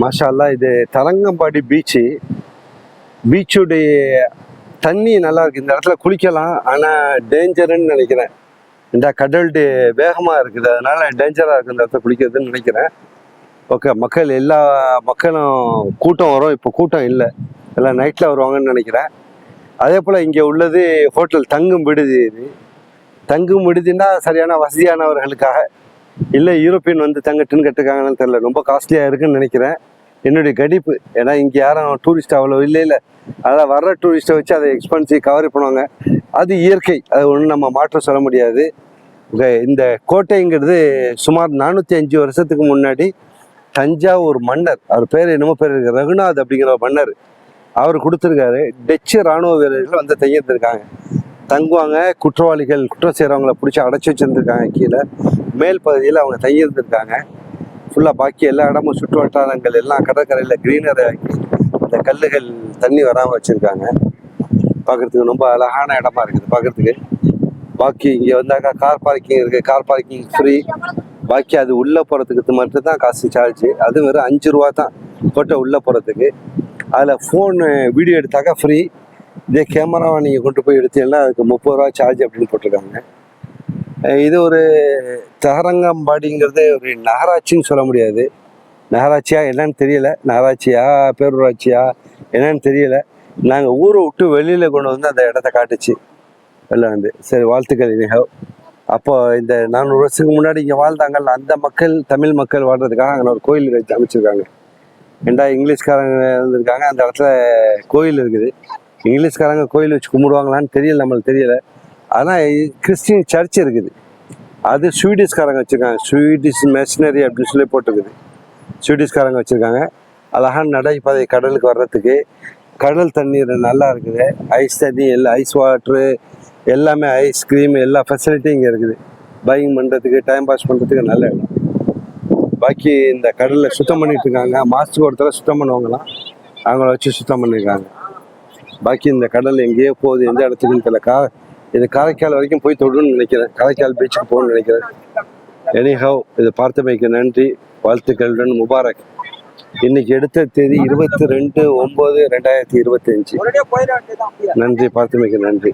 மாஷா இது தரங்கம்பாடி பீச்சு பீச்சுடைய தண்ணி நல்லா இருக்கு. இந்த இடத்துல குளிக்கலாம். ஆனால் டேஞ்சருன்னு நினைக்கிறேன். இந்த கடல் டே- இருக்குது. அதனால டேஞ்சராக இருக்குது இந்த இடத்துல குளிக்கிறதுன்னு நினைக்கிறேன். ஓகே மக்கள் எல்லா மக்களும் கூட்டம் வரும். இப்போ கூட்டம் இல்லை. எல்லாம் நைட்டில் வருவாங்கன்னு நினைக்கிறேன். அதே போல் இங்கே உள்ளது ஹோட்டல் தங்கும் விடுதி இது. தங்கும் விடுதின்னா சரியான வசதியானவர்களுக்காக இல்லை யூரோப்பியன் வந்து தங்கட்டுன்னு கட்டுக்காங்கன்னு தெரில ரொம்ப காஸ்ட்லியாக இருக்குன்னு நினைக்கிறேன். என்னுடைய கடிப்பு. ஏன்னா இங்கே யாரும் டூரிஸ்ட் அவ்வளோ இல்லை இல்லை. அதனால் வர்ற டூரிஸ்ட்டை வச்சு அதை எக்ஸ்பென்சிவ் கவர் பண்ணுவாங்க. அது இயற்கை. அது ஒன்றும் நம்ம மாற்றம் சொல்ல முடியாது. இந்த கோட்டைங்கிறது சுமார் நானூற்றி அஞ்சு வருஷத்துக்கு முன்னாடி தஞ்சாவூர் மன்னர் அவர் பேர் என்னமோ பேர் இருக்கு ரகுநாத் அப்படிங்கிற ஒரு மன்னர் அவர் கொடுத்துருக்காரு. டச்சு ராணுவ வீரர்கள் வந்து தங்கியிருந்திருக்காங்க. தங்குவாங்க குற்றவாளிகள் குற்றம் செய்கிறவங்கள பிடிச்சி அடைச்சி வச்சுருந்துருக்காங்க கீழே. மேல் பகுதியில் அவங்க தங்கியிருந்திருக்காங்க. ஃபுல்லாக பாக்கி எல்லா இடமும் சுற்று வட்டாரங்கள் எல்லாம் கடற்கரையில் க்ரீனரை ஆக்கி இந்த கல்லுகள் தண்ணி வராமல் வச்சுருக்காங்க. பார்க்குறதுக்கு ரொம்ப அழகான இடமா இருக்குது பார்க்குறதுக்கு பாக்கி இங்கே வந்தாக்கா கார் பார்க்கிங் இருக்குது கார் பார்க்கிங் ஃப்ரீ பாக்கி அது உள்ளே போகிறதுக்கு மட்டும் தான் காசு சார்ஜ் அது வெறும் அஞ்சு ரூபா தான் கோட்டை உள்ளே போகிறதுக்கு அதில் ஃபோனு வீடியோ எடுத்தாக்கா ஃப்ரீ இதே கேமராவை நீங்கள் கொண்டு போய் எடுத்தீங்கன்னா அதுக்கு முப்பது ரூபா சார்ஜ் அப்படின்னு போட்டிருக்காங்க. இது ஒரு தகரங்கம்பாடிங்கிறது ஒரு நகராட்சின்னு சொல்ல முடியாது. நகராட்சியா என்னன்னு தெரியல. நகராட்சியா பேரூராட்சியா என்னன்னு தெரியல. நாங்கள் ஊரை விட்டு வெளியில் கொண்டு வந்து அந்த இடத்த காட்டுச்சு. வெளில வந்து சரி வாழ்த்துக்கள் இனிஹவ் அப்போ இந்த நானூறு வருஷத்துக்கு முன்னாடி இங்கே வாழ்ந்தாங்கல்ல அந்த மக்கள் தமிழ் மக்கள் வாழ்றதுக்காக அங்கே ஒரு கோயில் வச்சு அமைச்சிருக்காங்க. ரெண்டா இங்கிலீஷ்காரங்க இருந்திருக்காங்க. அந்த இடத்துல கோயில் இருக்குது. இங்கிலீஷ்காரங்க கோயில் வச்சு கும்பிடுவாங்களான்னு தெரியல நம்மளுக்கு தெரியல. ஆனால் கிறிஸ்டின் சர்ச் இருக்குது. அது ஸ்வீடிஷ்காரங்க வச்சுருக்காங்க. ஸ்வீடிஷ் மெஷினரி அப்படின்னு சொல்லி போட்டிருக்குது ஸ்வீடிஷ்காரங்க வச்சுருக்காங்க. அழகான நடைபாதை கடலுக்கு வர்றதுக்கு கடல் தண்ணீர் நல்லா இருக்குது. ஐஸ் தண்ணி எல்லாம் ஐஸ் வாட்ரு எல்லாமே ஐஸ்கிரீம் எல்லா ஃபெசிலிட்டியும் இங்கே இருக்குது. பைக்கிங் பண்ணுறதுக்கு டைம் பாஸ் பண்ணுறதுக்கு நல்ல இடம். பாக்கி இந்த கடலில் சுத்தம் பண்ணிட்டு இருக்காங்க. மாதத்துக்கு ஒருத்தர சுத்தம் பண்ணுவாங்களாம். அவங்கள வச்சு சுத்தம் பண்ணியிருக்காங்க பாக்கி இந்த கடல் எங்கேயோ போகுது எந்த இடத்துக்குன்னு தெரியல. கா இது காரைக்கால் வரைக்கும் போய் தொடணும்னு நினைக்கிறேன். காரைக்கால் பீச்சுக்கு போகணும்னு நினைக்கிறேன். எனிஹவ் இது பார்த்தமைக்கு நன்றி வாழ்த்துக்களுடன் முபாரக். இன்னைக்கு எடுத்த தேதி இருபத்தி ரெண்டு ஒன்பது ரெண்டாயிரத்தி இருபத்தி அஞ்சு. நன்றி பார்த்தமைக்கு நன்றி.